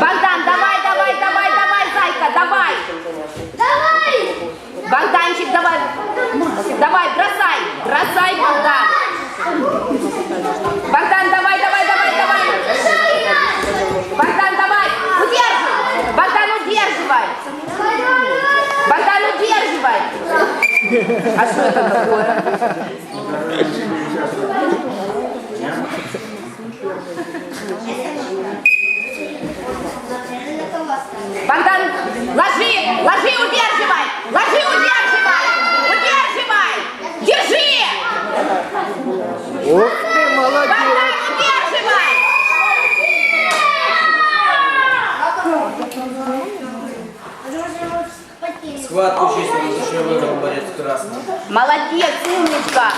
Богдан, давай, давай, давай, давай, зайка, давай. Давай! Богданчик, давай. Давай, бросай. Бросай, Богдан. Богдан, давай, давай, давай, давай. Богдан, давай. Удерживай. Богдан, удерживай. Богдан, удерживай. А что это такое? Богдан, ложи, ложи, удерживай. Ложи, удерживай. Удерживай. Держи ты, молодец! Богдан, удерживай. Схватку чистую, что выиграл борец красный. Молодец, умничка.